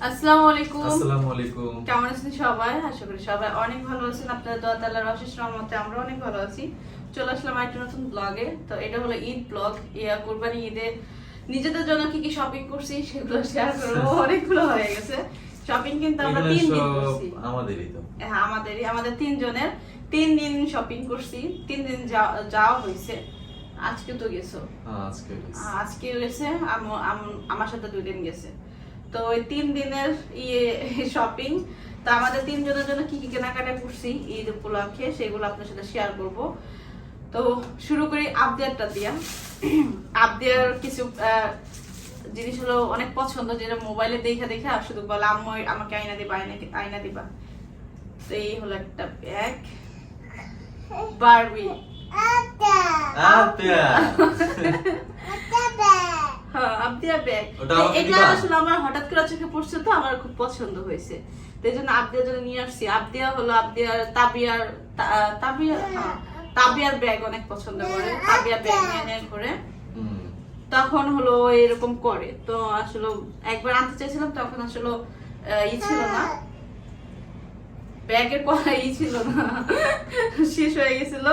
আসসালামু আলাইকুম। আসসালামু আলাইকুম। কেমন আছেন সবাই? আশা করি সবাই অনেক ভালো আছেন। আপনাদের দোয়া অশেষ রহমতে আমরা অনেক ভালো আছি। চলে আসলাম একটা নতুন ব্লগে তো এটা হলো ঈদ ব্লগ ইয়া কুরবানি ঈদে নিজেদের জন্য কি কি শপিং করছি সেগুলো শেয়ার করব। অনেকগুলো হয়ে গেছে। শপিং কিন্তু আমরা তিন দিন করছি। আমাদেরই তো। হ্যাঁ আমাদেরই। আমাদের তিনজনের তিন দিন শপিং করছি। তিন দিন যা- যাওয়া হয়েছে। আজকে তো গেছো। আজকে গেছি। আজকে গেছে আম- আম- আমার সাথে দুই দিন গেছে। তো ওই তিন দিনের ইয়ে শপিং তো আমাদের তিনজনের জন্য কি কি কেনাকাটা করছি ঈদ উপলক্ষে সেগুলো আপনার সাথে শেয়ার করব। তো শুরু করি আবদিয়ারটা দিয়া। আবদিয়ার কিছু আহ, জিনিস হলো অনেক পছন্দ যেটা মোবাইলে দেখে দেখে আর শুধু বলে আম্মু আমাকে আয়না দিবা আয়না আয়না দিবা। তো এই হলো একটা ব্যাগ বারবি আত্মীয়া। হ্যাঁ আবদিয়া ব্যাগ এটা আসলে আমার হঠাৎ করে চোখে পড়ছে তো আমার খুব পছন্দ হয়েছে। তো জন্য আবদিয়ার জন্য নিয়ে আসছি। আবদিয়া হলো আবদিয়ার তাবিয়ার তাবিয়া তাবিয়ার ব্যাগ অনেক পছন্দ করে। তাবিয়ার ব্যাগ নিয়ে নিয়ে ঘুরে তখন হলো এরকম করে। তো আসলে একবার আনতে চাইছিলাম তখন আসলে আহ, ই ছিল না। ব্যাগের পড়া ই ছিল না। শেষ হয়ে গেছিল।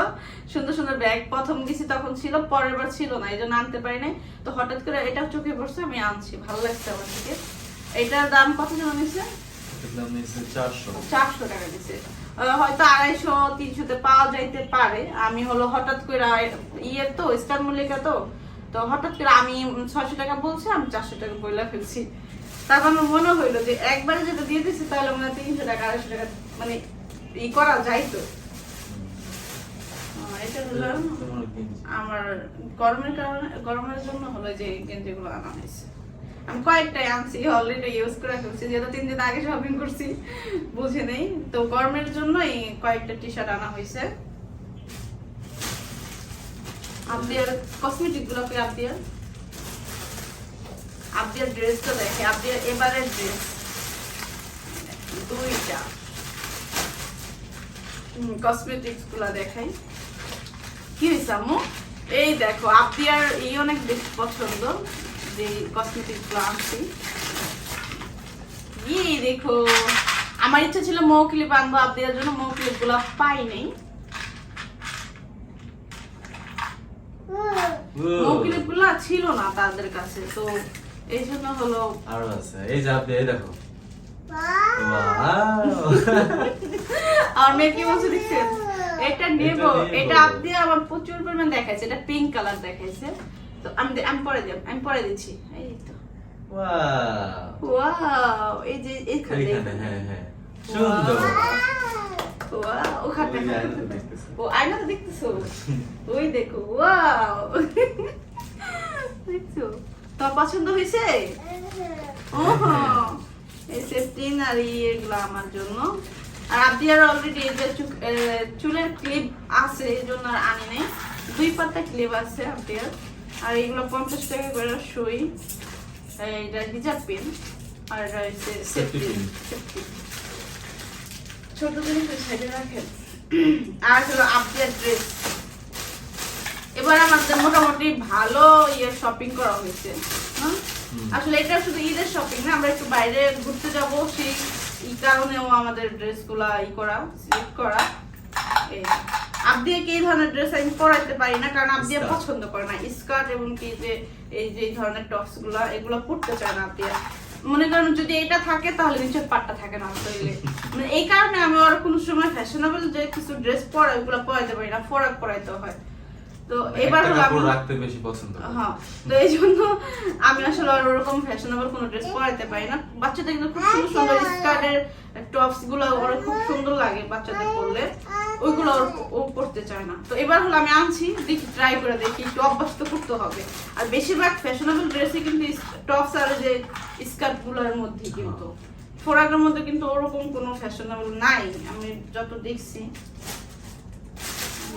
সুন্দর সুন্দর ব্যাগ প্রথম গেছি তখন ছিল পরের বার ছিল না এই জন্য আনতে পারি নাই। তো হঠাৎ করে এটা চোখে পড়ছে আমি আনছি ভালো লাগছে আমার থেকে এটার দাম কত জন চারশো। টাকা হয়তো আড়াইশো তিনশোতে পাওয়া যাইতে পারে। আমি হলো হঠাৎ করে ইয়ের তো স্টার মল্লিকা তো। তো হঠাৎ করে আমি ছয়শো টাকা বলছি আমি চারশো টাকা বইলা ফেলছি। তারপর আমার মনে হইল যে একবারে যেটা দিয়ে দিচ্ছি তাহলে মনে হয় তিনশো টাকা আড়াইশো টাকা মানে ই করা যাইতো। এটা হলো? আমার গরমের আমি কয়েকটাই আনছি অলরেডি ইউজ করে ফেলছি, যেহেতু তিন দিন আগে শপিং করছি, বুঝে নেই। তো গরমের জন্য এই কয়েকটা টি শার্ট আনা হয়েছে। আবদিয়ার কসমেটিকগুলো কি আবদিয়ার? আবদিয়ার ড্রেসটা দেখে, আবদিয়ার এবারের ড্রেস দুইটা। কসমেটিক্সগুলা দেখাই। কি হয়েছে আম্মু? এই দেখো আপিয়ার এই অনেক বেশি পছন্দ যে কসমেটিক আনছি। এই দেখো আমার ইচ্ছা ছিল মৌ ক্লিপ আনব আপিয়ার জন্য মৌ ক্লিপ পাই নাই। মৌ ছিল না তাদের কাছে তো এই জন্য হলো আরও আছে। এই যে আপনি এই দেখো। আর মেয়ে কি বলছে দেখছেন? এটা নেব। এটা আপনি আমার প্রচুর পরিমাণ দেখাইছে। এটা পিঙ্ক কালার দেখাইছে। তো আমি আমি পরে দিই আমি পরে দিচ্ছি। এই তো। Wow! ওয়াও এই যে এইখানে এইখানে, হ্যাঁ, হ্যাঁ। সুন্দর। ওয়াও ওখানে ওই যে আয়নাতে দেখতেছো। ও আয়না তো দেখতেছো? ওই দেখো ওয়াও দেখছ? তোমার পছন্দ হয়েছে? ওহো। এই সেফটিন আর এগুলো আমার জন্য। আর আবদিয়ার অলরেডি এই যে চুলের ক্লিপ আছে এই জন্য আর আনি নাই। দুই পাতা ক্লিপ আছে আবদিয়ার আর। এগুলো পঞ্চাশ টাকা করে সই। এইটা হিজাব পিন আর এটা সেফটি সেফটি ছোট জিনিস সাইডে রাখেন। আর হলো আবদিয়ার ড্রেস এবার আমাদের মোটামুটি ভালো ইয়ে শপিং করা হয়েছে। হ্যাঁ? আসলে এটা শুধু ঈদের শপিং না আমরা একটু বাইরে ঘুরতে যাব সেই কারণেও আমাদের ড্রেসগুলা ই করা সিলেক্ট করা। এই আবদিয়াকে এই ধরনের ড্রেস আমি পরাইতে পারি না কারণ আবদিয়া পছন্দ করে না। স্কার্ট এবং কি যে এই যে ধরনের টপসগুলা এগুলো পরতে চায় না আবদিয়া মনে করেন যদি এটা থাকে তাহলে নিচের পাটটা থাকে না শরীরে। মানে এই কারণে আমি আর কোনো সময় ফ্যাশনেবল যে কিছু ড্রেস পরাই ওগুলো পরাইতে পারি না ফরাক পরাইতে হয়। তো এবার একটা হলো রাখতে বেশি পছন্দ হ্যাঁ তো এই জন্য আমি আসলে আর ওরকম ফ্যাশনেবল কোনো ড্রেস পরাইতে পারি না। বাচ্চাদের কিন্তু খুব সুন্দর সুন্দর স্কার্টের টপসগুলো ওর খুব সুন্দর লাগে বাচ্চাদের পরলে। ওইগুলো ওর ও পড়তে চায় না। তো এবার হলো আমি আনছি দেখি ট্রাই করে দেখি একটু অভ্যাস তো করতে হবে। আর বেশিরভাগ ফ্যাশনেবল ড্রেসে কিন্তু টপস আর যে স্কার্টগুলোর মধ্যে কিন্তু। ফোরাকের মধ্যে কিন্তু ওরকম কোনো ফ্যাশনেবল নাই আমি যত দেখছি।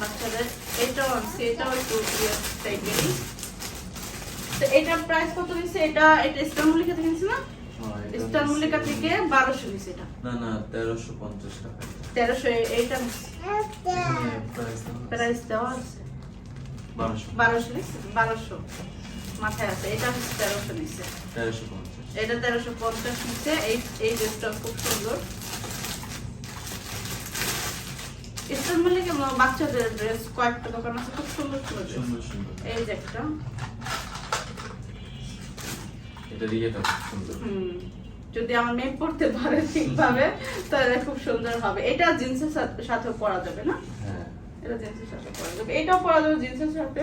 বাচ্চাদের এটাও আনছি এটাও একটু টাইপেরই তো এটার প্রাইস কত নিচ্ছে এটা এটা মল্লিকা থেকে নিচ্ছে না। মল্লিকা থেকে বারোশো নিচ্ছে এটা। না না তেরোশো পঞ্চাশ টাকা। তেরোশো এইটা। প্রাইস দেওয়া আছে। বারোশো। বারোশো মাথায় আছে। এটা হচ্ছে তেরোশো নিচ্ছে তেরোশো পঞ্চাশ। এটা তেরোশো পঞ্চাশ নিচ্ছে এই এই ড্রেসটা খুব সুন্দর। ইস্টার মিলে কেমন বাচ্চাদের ড্রেস কয়েকটা দোকান আছে খুব সুন্দর সুন্দর সুন্দর সুন্দর। এই যে একটা। এটা ইয়েটা খুব সুন্দর। হুম, যদি আমার মেয়ে পড়তে পারে ঠিকভাবে তাহলে খুব সুন্দর হবে। এটা জিন্সের সাথে পরা যাবে না? হ্যাঁ। এটা জিন্সের সাথে পরা যাবে। এটাও পরা যাবে জিন্সের সাথে।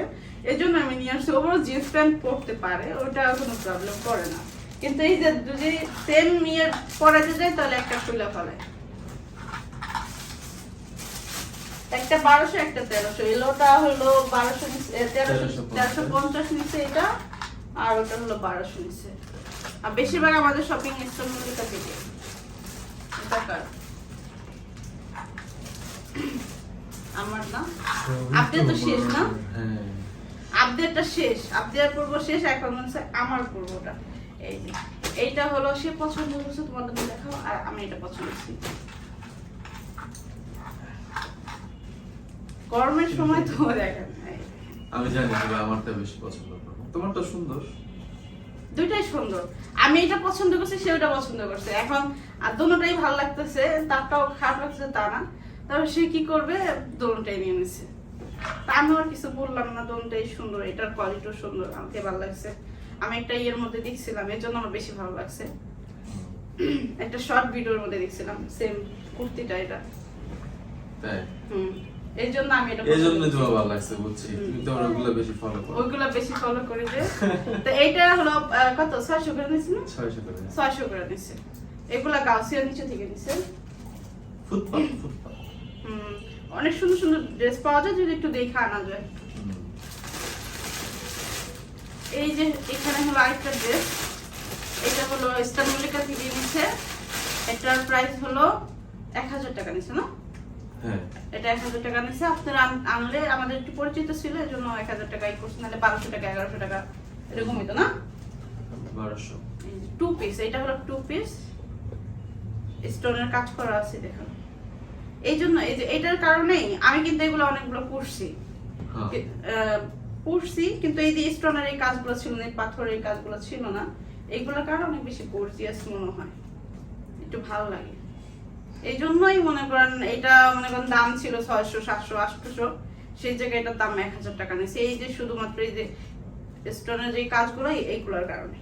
এই জন্য আমি নিয়ে আসছি। জিন্স প্যান্ট পরতে পারে ওটা কোনো প্রবলেম করে না। কিন্তু এই যে যদি সেম ইয়ে পরাতে যায় তাহলে একটা খুলে ফেলে একটা বারোশো একটা তেরোশো। এলোটা হলো বারোশো তেরোশো তেরোশো পঞ্চাশ নিচ্ছে এটা আর ওটা হলো বারোশো নিচ্ছে আর বেশিরভাগ আমাদের শপিং স্টোর মধ্যে থেকে আমার না? আপনি তো শেষ না? হ্যাঁ। আপডেটটা শেষ। আপডেট পূর্ব শেষ এখন হচ্ছে আমার পূর্বটা। এই এইটা হলো সে পছন্দ করছে তোমাদের দেখাও আর আমি এটা পছন্দ করছি। গরমের সময় তো দেখেন এই। আমি জানি তবে আমারটা বেশি পছন্দ করব তোমারটা সুন্দর। দুইটাই সুন্দর। আমি এটা পছন্দ করছি সে ওটা পছন্দ করছে। এখন আর দোনোটাই ভালো লাগতেছে তারটাও খারাপ লাগছে তা না। তবে সে কি করবে? দোনোটাই নিয়ে নিছে। তা আমি আর কিছু বললাম না দোনোটাই সুন্দর এটার কোয়ালিটিও সুন্দর আমাকে ভালো লাগছে। আমি একটা ইয়ের মধ্যে দেখছিলাম এর জন্য আমার বেশি ভালো লাগছে। একটা শর্ট ভিডিওর মধ্যে দেখছিলাম সেম কুর্তিটা এটা। তাই? হুম। এই জন্য আমি এটা এই জন্য তোমার ভালো লাগছে বুঝছি। তুমি তো ওগুলো বেশি ফলো করো। ওইগুলা বেশি ফলো করে যে তো এইটা হলো কত? ছয়শো করে নিয়েছি না? ছয়শো করে ছয়শো করে নিচ্ছে এগুলা গাউসিয়ার নিচে থেকে নিচ্ছে ফুটপাত ফুটপাত। হুম, অনেক সুন্দর সুন্দর ড্রেস পাওয়া যায় যদি একটু দেখে আনা যায়। এই যে এখানে হলো আরেকটা ড্রেস এটা হলো ইস্তানবুলিকা থেকে নিচ্ছে এটার প্রাইস হলো এক হাজার টাকা নিচ্ছে না? এটা এক হাজার টাকা আপনারা আনলে আমাদের একটু পরিচিত ছিল এই জন্য এক হাজার টাকাই করছে নাহলে বারোশো টাকা এগারোশো টাকা এরকম হইতো না? বারোশো। টু পিস এটা হলো টু পিস স্টোনের কাজ করা আছে দেখো এই জন্য এই যে এটার কারণেই আমি কিন্তু এগুলো অনেকগুলো পড়ছি হ্যাঁ। পড়ছি কিন্তু এই যে স্টোনের এই কাজগুলো ছিল না পাথরের এই কাজগুলো ছিল না এইগুলোর কারণে অনেক বেশি গর্জিয়াস মনে হয়। একটু ভালো লাগে। এই জন্যই মনে করেন এটা মনে করেন দাম ছিল ছয়শো সাতশো আটশো। সেই জায়গায় এটার দাম এক হাজার টাকা নিয়েছে। এই যে শুধুমাত্র এই যে স্টোনের যে কাজগুলো এইগুলোর কারণে।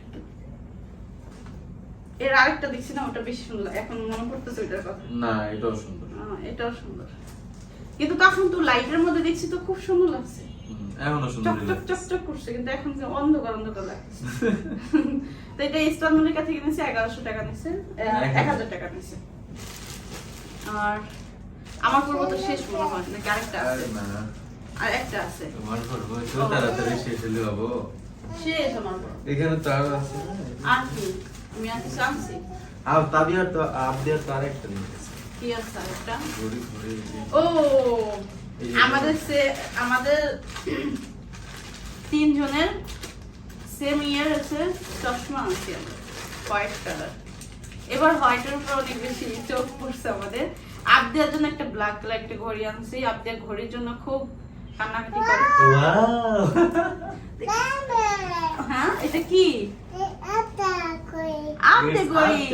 এর আরেকটা দেখছি না ওটা বেশি সুন্দর। এখন মনে পড়তেছে ওইটার কথা। না এটাও সুন্দর। এটাও সুন্দর। কিন্তু তখন তো লাইটের মধ্যে দেখছি তো খুব সুন্দর লাগছে। এখনও সুন্দর করছে কিন্তু এখন যে অন্ধকার অন্ধকার লাগছে। তো এটা থেকে নিছে এগারোশো টাকা নিছে এক হাজার। টাকা নিছে আর আমার পর্ব তো শেষ মনে হয় নাকি আরেকটা আছে? আর একটা আছে। তোমার করব একটু তাড়াতাড়ি শেষ হলে শেষ আমার পর্ব। এখানে তো আরও আছে আর কি আমি আর কিছু আনছি আর তাবিয়ার তো তো আরেকটা কি আছে আরেকটা? ও আমাদের সে আমাদের তিনজনের সেম ইয়ার আছে চশমা আমরা। White colour. এবার হোয়াইটের উপর অনেক বেশি চোখ পড়ছে আমাদের। আবদিয়ার জন্য একটা ব্ল্যাক কালার একটা ঘড়ি আনছি। ঘড়ির জন্য খুব কান্নাকাটি করে। হ্যাঁ এটা কি? আপনি ঘড়ি।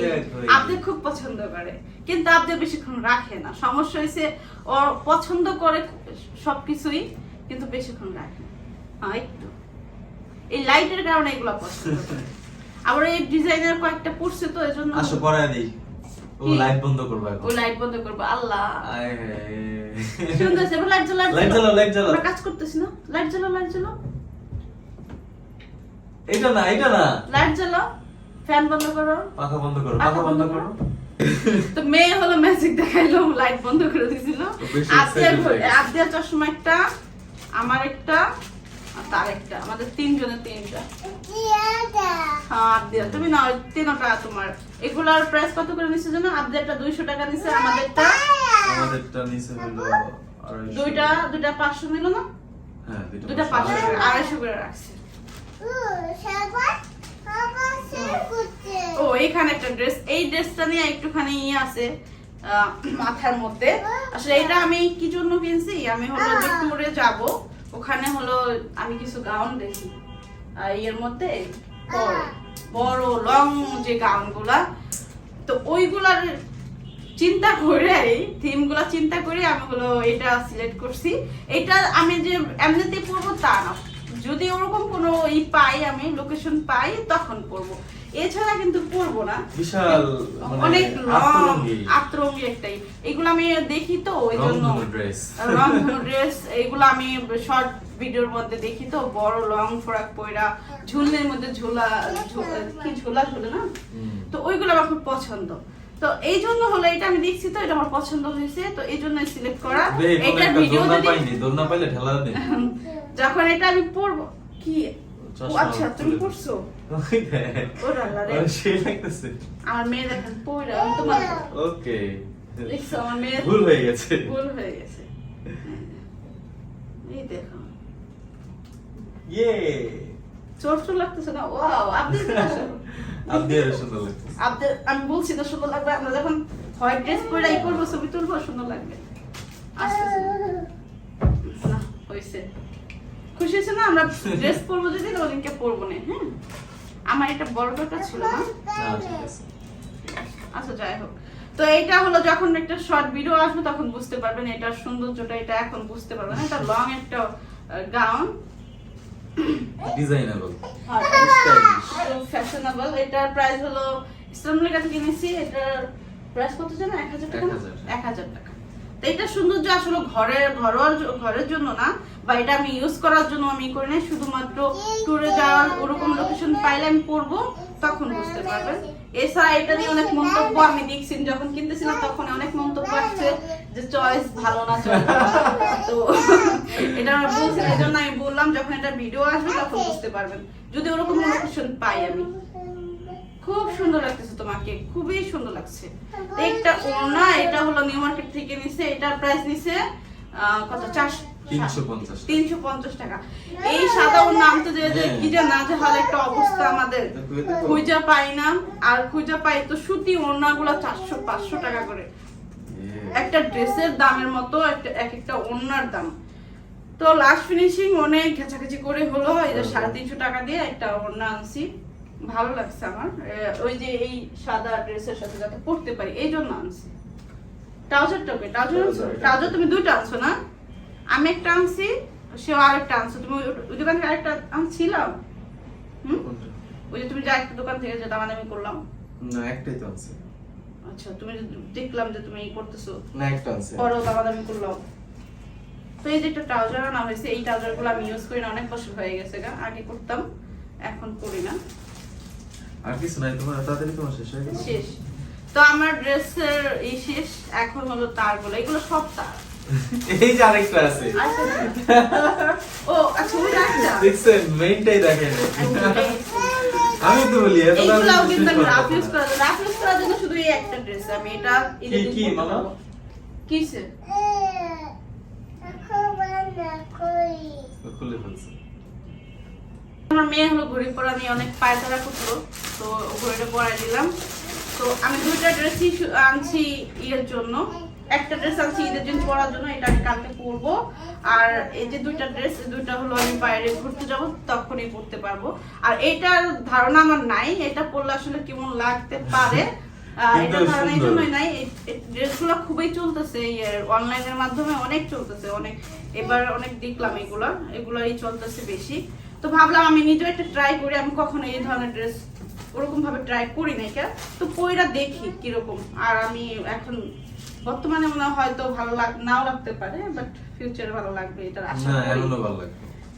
আপনি খুব পছন্দ করে। কিন্তু আপনি বেশিক্ষণ রাখে না। সমস্যা হয়েছে ওর পছন্দ করে সবকিছুই কিন্তু বেশিক্ষণ রাখে না। হ্যাঁ একটু। এই লাইটের কারণে এগুলো পছন্দ করে। আবার এই ডিজাইনের কয়েকটা পড়ছে তো এই জন্য আসো পড়ায় দিই। ও লাইট বন্ধ করব ও লাইট বন্ধ করব আল্লাহ। আয়। সুন্দর আছে লাইট জ্বালা লাইট জ্বালাও, লাইট। আমরা কাজ করতেছি না। লাইট জ্বালো লাইট জ্বালো এটা না এটা না। লাইট জ্বালো ফ্যান বন্ধ করো। পাখা বন্ধ করো পাখা বন্ধ করো। তো মেয়ে হলো ম্যাজিক দেখাইলো লাইট বন্ধ করে দিছিল। excited হয়ে চশমা একটা আমার একটা। আর তার একটা আমাদের তিনজনের তিনটা। হ্যাঁ আবদিয়া তুমি না ওই তিনটা তোমার। এগুলার প্রাইস কত করে নিচ্ছে জানো? আবদিয়ারটা দুইশো টাকা নিচ্ছে আমাদেরটা আমাদেরটা নিচে হলো দুইটা দুইটা পাঁচশো নিল না? হ্যাঁ দুইটা পাঁচশো। আড়াইশো করে রাখছে। ও এখানে একটা ড্রেস এই ড্রেসটা নিয়ে একটুখানি ইয়ে আছে আহ, মাথার মধ্যে। আসলে এটা আমি কি জন্য কিনছি? আমি হলো যে ট্যুরে যাব। ওখানে হলো আমি কিছু গাউন দেখি। ইয়ের মধ্যে বড় লং যে গাউনগুলা তো ওইগুলার চিন্তা করে থিমগুলো চিন্তা করে আমি হলো এটা সিলেক্ট করছি। এটা আমি যে এমনিতে পরবো তা না। যদি ওরকম কোনো ই পাই আমি লোকেশন পাই তখন পরবো। এছাড়া কিন্তু পরবো না। বিশাল মানে অনেক। আত্মরঙ্গী একটাই। এগুলো আমি দেখি তো ওই জন্য। রংধনু ড্রেস এগুলো আমি শর্ট ভিডিওর মধ্যে দেখি তো বড় লং ফ্রক পয়রা মধ্যে ঝোলা কি ঝোলা ঝুলে না? তো ওইগুলো আমার খুব পছন্দ। তো এই জন্য হলো এটা আমি দেখছি তো এটা আমার পছন্দ হয়েছে। তো এই জন্য সিলেক্ট করা। একটা ভিডিও যদি দোলনা পাইলে ঠেলা দে। যখন এটা আমি পরবো কি? আচ্ছা তুমি পড়ছো সেই লাগতেছে। আমার মেয়ে দেখেন আমি তোমার ওকে। দেখছ আমার মেয়ে ভুল হয়ে গেছে ভুল হয়ে গেছে এই দেখো ইয়ে চোর চোর লাগতেছে না ওয়াও আপনি আপনি সুন্দর লাগতেছে আপনাদের আমি বলছি তো সুন্দর লাগবে আমরা যখন হোয়াইট ড্রেস পরে এই করব ছবি তুলবো সুন্দর লাগবে আসতেছে হয়েছে খুশি হয়েছে না আমরা ড্রেস পরবো যদি ওদিনকে পরবো না হ্যাঁ আমার এটা বড় দরকার ছিল না? আচ্ছা যাই হোক। তো এইটা হলো যখন একটা শর্ট ভিডিও আসবে তখন বুঝতে পারবেন এটার সৌন্দর্যটা এটা এখন বুঝতে পারবেন। এটা লং একটা গাউন ডিজাইনেবল ফ্যাশনেবল এটার প্রাইস হলো ইসলামুলের কাছে কিনেছি এটার প্রাইস কত জানো এক হাজার টাকা এক হাজার টাকা। আসলে ঘরের ঘরোয়া জ- ঘরের জন্য না, বা এটা আমি ইউজ করার জন্য আমি করি না শুধুমাত্র ট্যুরে যাওয়ার ওরকম লোকেশন পাইলে আমি পরবো, তখন বুঝতে পারবেন এছাড়া এটা নিয়ে অনেক মন্তব্য আমি দেখছি, যখন কিনতেছিলাম তখন অনেক মন্তব্য আসছে যে চয়েস ভালো না। তো এটা বলছি এই জন্য আমি বললাম, যখন এটা ভিডিও আসবে তখন বুঝতে পারবেন। যদি ওরকম লোকেশন পাই আমি। খুব সুন্দর লাগতেছে তোমাকে খুবই সুন্দর লাগছে। একটা ওড়না এটা হলো নিউ মার্কেট থেকে নিছে এটার প্রাইস নিছে কত চারশো 350 তিনশো পঞ্চাশ। টাকা। এই সাদা ওড়না আনতে যে যে হ্যাঁ। কি যে না যে হাল একটা অবস্থা আমাদের। দেখো, দেখো। খুঁজা পাই না আর খুঁজা পাই তো সুতি ওড়না গুলা চারশো পাঁচশো টাকা করে। একটা ড্রেসের দামের মতো একটা এক একটা ওড়নার দাম। তো লাস্ট ফিনিশিং অনেক ঘেঁচাঘেঁচি করে হলো এই যে সাড়ে তিনশো টাকা দিয়ে একটা ওড়না আনছি। ভালো লাগছে আমার। ওই যে এই সাদা ড্রেসের সাথে যাতে পরতে পারি এই জন্য আনছি। ট্রাউজার আনছো? ট্রাউজার তুমি দুইটা আনছো না? আমি একটা আনছি সেও আরেকটা আনছো। তুমি ওই- দোকান থেকে আরেকটা আনছিলাম হুম? ওই যে তুমি যে একটা দোকান থেকে যে দামাদামি করলাম। না একটাই তো আছে আচ্ছা তুমি দেখলাম যে তুমি করতেছো না একটা পরেও দামাদামি করলাম। তো এই যে একটা ট্রাউজার আনা হয়েছে এই ট্রাউজারগুলো আমি ইউজ করি না অনেক বছর হয়ে গেছে গা আগে করতাম এখন করি না। আর কিছু নাই তোমার তাড়াতাড়ি তোমার শেষ হয়ে গেছে শেষ। তো আমার ড্রেসের এই শেষ এখন হলো তারগুলো এগুলো সব তার। এই যে আরেকটা আছে। আচ্ছা। ও আচ্ছা ওই একটা। দেখছেন মেইনটাই দেখেন। আমি তো বলি এত কিন্তু আমি রাফ ইউজ করার রাফ ইউজ করার জন্য শুধু এই একটা ড্রেস আমি এটা কি- কি, মামা? কিসে খুলে ফেলছে। আমার মেয়ে হলো ঘড়ি পরা নিয়ে অনেক পায়তারা করল তো ঘড়িটা পরাই দিলাম। তো আমি দুইটা ড্রেসই আনছি ইয়ের জন্য। একটা ড্রেস আনছি ঈদের জন্য পরার জন্য এটা আমি কালকে পরবো। আর এই যে দুইটা ড্রেস দুইটা হলো আমি বাইরে ঘুরতে যাব তখনই পরতে পারব। আর এটার ধারণা আমার নাই এটা পরলে আসলে কেমন লাগতে পারে? এটা ধারণা এই জন্যই নাই। ড্রেসগুলো খুবই চলতেছে অনলাইনের মাধ্যমে অনেক চলতেছে অনেক এবার অনেক দেখলাম এগুলা। এগুলাই চলতেছে বেশি। তো ভাবলাম আমি নিজেও একটা ট্রাই করি আমি কখনো এই ধরনের ড্রেস ওরকম ভাবে ট্রাই করি নাই কেন? তো পইরা দেখি কীরকম। আর আমি এখন বর্তমানে মনে হয় হয়তো ভালো লাগ নাও লাগতে পারে বাট ফিউচারে ভালো লাগবে এটা আশা করি।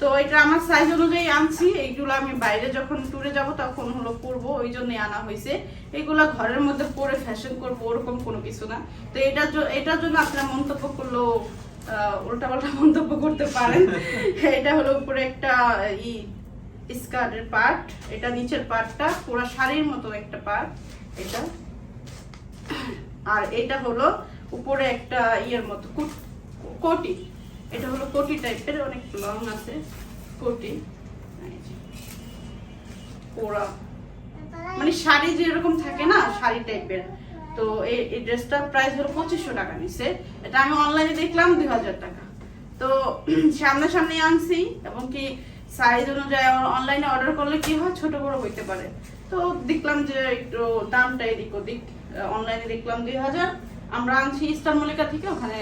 তো এটা আমার সাইজ অনুযায়ী আনছি এইগুলো আমি বাইরে যখন ট্যুরে যাব তখন হলো পরবো ওই জন্যই আনা হয়েছে। এগুলো ঘরের মধ্যে পরে ফ্যাশন করব ওরকম কোনো কিছু না। তো এটার জ- এটার জন্য আপনারা মন্তব্য করলেও উল্টা পাল্টা মন্তব্য করতে পারেন। এটা হলো উপরে একটা ই, স্কার্টের পার্ট। এটা নিচের পার্টটা, পুরো শাড়ির মতো একটা পার্ট এটা। আর এটা হলো উপরে একটা ইয়ের মতো কোটি। এটা হলো কোটি টাইপের, অনেক লং আছে, কোটি। এই মানে শাড়ি যেরকম থাকে না, শাড়ি টাইপের। তো এই ড্রেসটার প্রাইস হলো পঁচিশশো টাকা নিচ্ছে এটা আমি অনলাইনে দেখলাম দুই হাজার টাকা। তো সামনাসামনি আনছি এবং কি সাইজ অনুযায়ী অনলাইনে অর্ডার করলে কি হয়? ছোট বড় হইতে পারে। তো দেখলাম যে একটু দামটা এদিক ওদিক অনলাইনে দেখলাম দুই হাজার। আমরা আনছি ইস্টার মল্লিকা থেকে ওখানে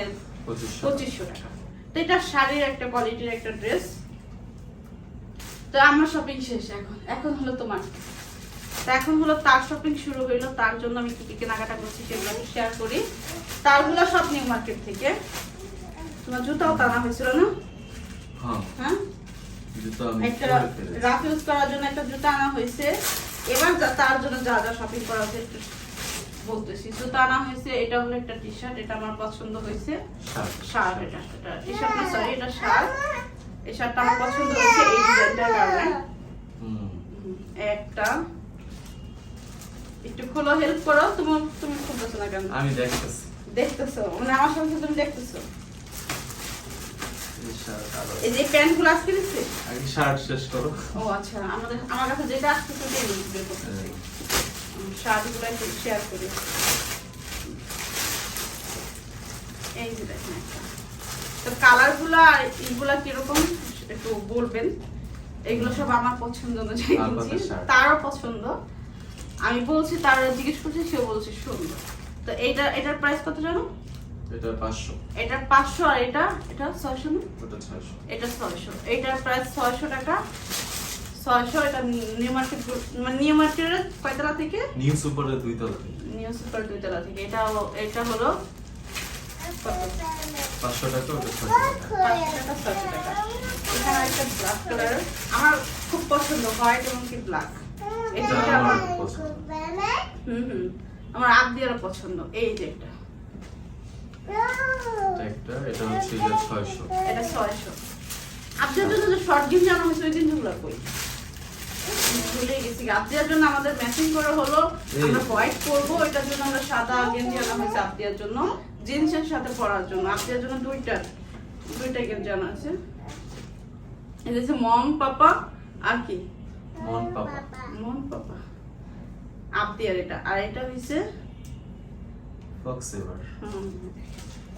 পঁচিশশো। টাকা। তো এটা শাড়ির একটা কোয়ালিটির একটা ড্রেস তো আমার শপিং শেষ এখন। এখন হলো তোমার। তো এখন হলো তার শপিং শুরু হইল তার জন্য আমি কি কি কেনাকাটা করছি সেগুলো আমি শেয়ার করি। তারগুলো সব নিউ মার্কেট থেকে। তোমার জুতাও টানা হয়েছিল না? হ্যাঁ। হ্যাঁ? একটা রাফ ইউজ করার জন্য একটা জুতা আনা হয়েছে। এবার তার জন্য যা যা শপিং করা হয়েছে একটু বলতেছি। জুতা আনা হয়েছে এটা হলো একটা টি শার্ট এটা আমার পছন্দ হয়েছে। শার্ট। এটা এটা টি শার্ট না সরি এটা শার্ট। এই শার্টটা আমার পছন্দ হয়েছে এই ডিজাইনটার কারণে। একটা একটু খোলো হেল্প করো। তুমি তুমি খুলতেছো না কেন? আমি দেখতেছি। দেখতেছো? মানে আমার তুমি দেখতেছো? এই শার্ট যে প্যান্টগুলো আজকে দিচ্ছে আগে শার্ট শেষ করো। ও আচ্ছা। আমাদের আমার কাছে যেটা আসছে সেটাই আমি বের করতেছি। শার্টগুলো একটু শেয়ার করি। এই যে দেখেন তো কালারগুলো আর এইগুলা কীরকম একটু বলবেন। এগুলো সব আমার পছন্দ অনুযায়ী তারও পছন্দ। আমি বলছি তার জিজ্ঞেস করছি সে বলছে সুন্দর তো এইটা এটার প্রাইস কত জানো? এটা পাঁচশো। এটা পাঁচশো আর এটা এটা ছয়শো না? ওটা ছয়শো। এটা ছয়শো। এটার প্রাইস ছয়শো টাকা। ছয়শো এটা নিউ মার্কেট মানে নিউ মার্কেটের কয়তলা থেকে? নিউ সুপারের দুই তলা নিউ সুপার দুইতলা থেকে। এটা এটা হলো টাকা ওটা ছয়শো টাকা। আমার খুব পছন্দ হোয়াইট এবং কি ব্ল্যাক এটা আমার হুম হুম। আমার পছন্দ এই যে এটা একটা এটা হচ্ছে এটা জন্য যে শর্ট গিফট জানা হয়েছে ওই দিনগুলো কই? ভুলে গেছি। আত্মীয়ার জন্য আমাদের ম্যাচিং করে হলো। আমরা হোয়াইট করব এটার জন্য আমরা সাদা গেঞ্জি আনা হয়েছে জন্য। জিন্সের সাথে পরার জন্য। আত্মীয়ার জন্য দুইটা দুইটা গেঞ্জি আনা আছে। এটা হচ্ছে মম পাপা আর কি? মন পাপা। মম পাপা। আত্মীয়ার এটা। আর এটা হয়েছে ফক্স এভার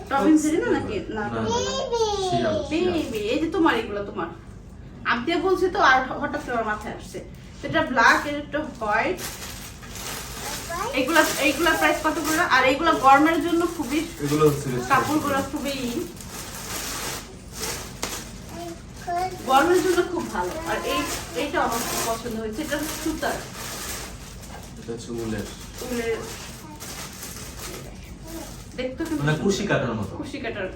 টমিন সিরি না নাকি? না। বেবি এই যে তোমার এগুলো তোমার। আত্মীয় বলছে তো আর হঠাৎ করে আমার মাথায় আসছে। এটা ব্ল্যাক এর একটা হোয়াইট এগুলা এইগুলা প্রাইস কত করে? আর এইগুলা গরমের জন্য খুবই এগুলো হচ্ছে কাপড়গুলো খুবই গরমের জন্য খুব ভালো। আর এই এইটা আমার খুব পছন্দ হয়েছে। এটা সুতার এটা হচ্ছে উলের। উলের। দেখতে খুব মানে কুশি কাটার মতো। খুশি কাটার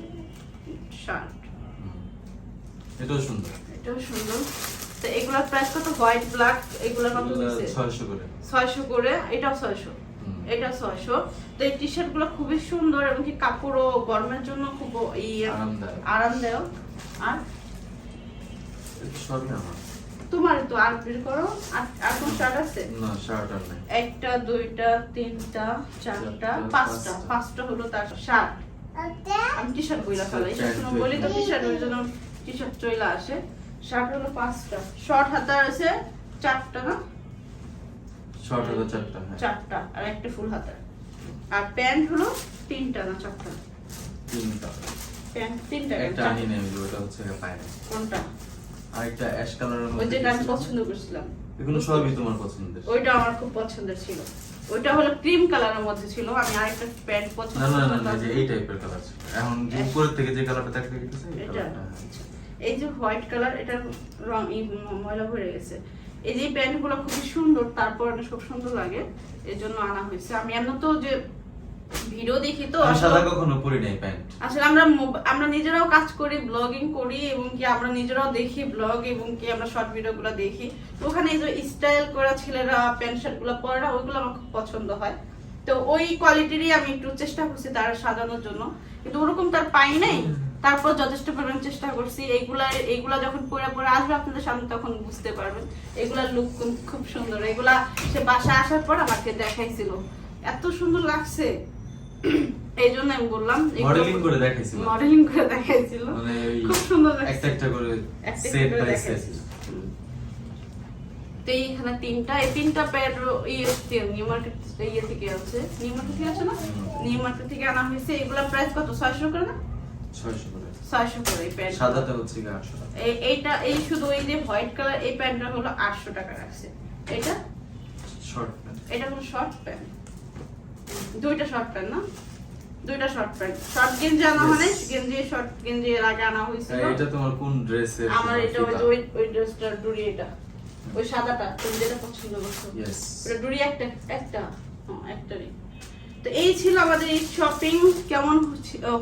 শার্ট। এটাও সুন্দর। এটাও সুন্দর। তো এগুলার প্রাইস কত? হোয়াইট ব্ল্যাক কত দিছে ছয়শো করে। ছয়শো করে। এটাও ছয়শো। হুম। এটা ছয়শো। তো এই টি খুবই সুন্দর এবং কি কাপড়ও গরমের জন্য খুব ইয়ে আরামদায়ক। আরামদায়ক। আর সবই আমার তোমার তো আর বের করো। আর কোন শার্ট আছে? না শার্ট আর নাই। একটা দুইটা তিনটা চারটা পাঁচটা। পাঁচটা। হলো তার শার্ট। আমি টি শার্ট বইলা ফেলাই। প্যান্ট বলি তো টি শার্ট ওই জন্য টি শার্ট চইলা আসে। শার্ট হলো পাঁচটা। শর্ট হাতার আছে চারটা না? শর্ট হলো চারটা হ্যাঁ। চারটা। আর একটা ফুল হাতার। আর প্যান্ট হলো তিনটা না চারটা? তিনটা। প্যান্ট তিনটা একটা। আনি নেই ওটা হচ্ছে গিয়ে কোনটা? আর একটা অ্যাশ কালারের ওই মধ্যে যেটা আমি পছন্দ করছিলাম। এগুলো সবই তোমার পছন্দের। ওইটা আমার খুব পছন্দের ছিল। ওইটা হলো ক্রিম কালারের মধ্যে ছিল। আমি আরেকটা প্যান্ট পছন্দ না না না যে এই টাইপের কালার ছিল। এখন উপরের থেকে যে কালারটা গেছে এটা। আচ্ছা। এই যে হোয়াইট কালার এটা রং ময়লা ভরে গেছে। এই যে প্যান্টগুলো খুবই সুন্দর তারপর এটা খুব সুন্দর লাগে। এর জন্য আনা হয়েছে। আমি এমন তো যে ভিডিও দেখি তো সাদা কখনো পরি নাই প্যান্ট। আসলে আমরা আমরা নিজেরাও কাজ করি ব্লগিং করি এবং কি আমরা নিজেরাও দেখি ব্লগ এবং কি আমরা শর্ট ভিডিও গুলো দেখি। ওখানে যে স্টাইল করা ছেলেরা প্যান্ট শার্টগুলো পরে না ওইগুলো আমার খুব পছন্দ হয়। তো ওই কোয়ালিটিরই আমি একটু চেষ্টা করছি তার সাজানোর জন্য। কিন্তু ওরকম তার পাই নাই। তারপর যথেষ্ট পরিমাণ চেষ্টা করছি। এইগুলা এইগুলা যখন পরে পরে আসবে আপনাদের সামনে তখন বুঝতে পারবেন। এগুলার লুক খুব সুন্দর। এগুলা সে বাসায় আসার পর আমাকে দেখাইছিল। এত সুন্দর লাগছে। এই জন্য আমি বললাম মডেলিং করে দেখাইছিল। মডেলিং করে দেখাইছিল। মানে খুব সুন্দর একটা একটা করে সেট বাই সেট তো এইখানে তিনটা এই তিনটা প্যাড ইয়ে নিউ মার্কেট ইয়ে থেকে আছে। নিউ মার্কেট থেকে আছে না? নিউ মার্কেট থেকে আনা হয়েছে। এগুলা প্রাইস কত? ছয়শো করে না? ছয়শো করে। ছয়শো করে এই প্যান্ট সাদাতে হচ্ছে গিয়ে আটশো এইটা এই শুধু এই যে হোয়াইট কালার এই প্যান্টটা হলো আটশো টাকা রাখছে। এটা? শর্ট প্যান্ট এটা হলো শর্ট প্যান্ট দুইটা শর্ট প্যান্ট না? দুইটা শর্ট প্যান্ট শর্ট গেঞ্জি আনা মানে গেঞ্জি শর্ট গেঞ্জি এর আগে আনা হয়েছিল। এটা তোমার কোন ড্রেসের আমার এটা ওই ওই ওই ড্রেসটার ডুরি এটা। ওই সাদাটা তুমি যেটা পছন্দ করছ। ওটা ডুরি একটা একটা। হ্যাঁ, একটারই। তো এই ছিল আমাদের এই শপিং কেমন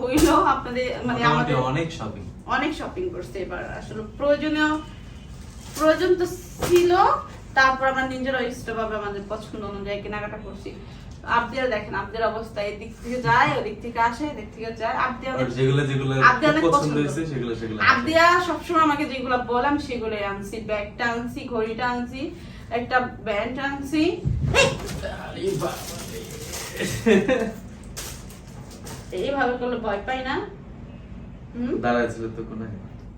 হইল আপনাদের মানে আমাদের অনেক শপিং অনেক শপিং করছে এবার। আসলে প্রয়োজনীয় প্রয়োজন তো ছিল। তারপর আমরা নিজেরা ইষ্টভাবে আমাদের পছন্দ অনুযায়ী কেনাকাটা করছি। আবদিয়া দেখেন আবদিয়ার অবস্থা এদিক থেকে যায় ওদিক থেকে আসে এদিক থেকে যায়। আবদিয়া যেগুলো যেগুলো আবদিয়া অনেক পছন্দ পছন্দ। হয়েছে সেগুলো সেগুলো আবদিয়া সবসময় আমাকে যেগুলো সেগুলোই আনছি। ব্যাগটা আনছি ঘড়িটা আনছি একটা ব্যান্ড আনছি। এইভাবে করলে ভয় পাই না। হুম? ছিল তো কোন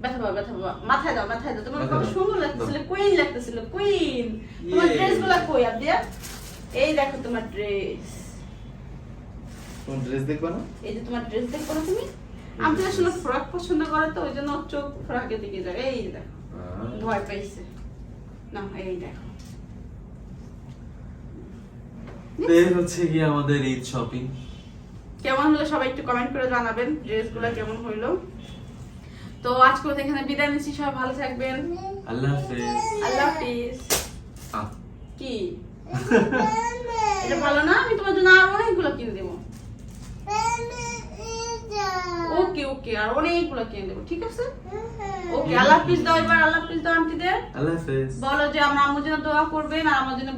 ব্যথা পাবা ব্যথা পাবা। মাথায় দাও মাথায় দাও। তোমার কত সুন্দর লাগতেছিল কুইন লাগতেছিল কুইন তোমার ড্রেসগুলা কই আবদিয়া? এই দেখো তোমার ড্রেস। কোন ড্রেস দেখবা না? এই যে তোমার ড্রেস দেখো না তুমি? আমি আসলে ফ্রক পছন্দ করে তো ওই জন্য চোখ ফ্রকের দিকে যায়। এই দেখো ভয় পাইছে। না এই দেখো। এই হচ্ছে কি আমাদের ঈদ শপিং কেমন হলো সবাই একটু কমেন্ট করে জানাবেন ড্রেস ড্রেসগুলো কেমন হইল? তো আজকে এখানে বিদায় নিচ্ছি সবাই ভালো থাকবেন। আল্লাহ হাফেজ। আল্লাহ হাফিজ। কি? এটা ভালো না? আমি তোমার জন্য আর অনেকগুলো কিনে দেবো। ওকে ওকে আর অনেকগুলো কিনে দেবো ঠিক আছে? ওকে আল্লাহ হাফিজ দাও এবার আল্লাহ হাফিজ দাও আন্টিদের। আল্লাহ হাফেজ। বলো যে আমরা আমার জন্য দোয়া করবেন আর আমার জন্য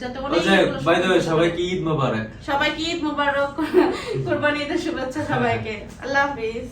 যাতে অনেক বাই দ্য ওয়ে সবাইকে ঈদ মোবারক। সবাইকে ঈদ মোবারক কোরবানি ঈদের শুভেচ্ছা সবাইকে। আল্লাহ হাফিজ।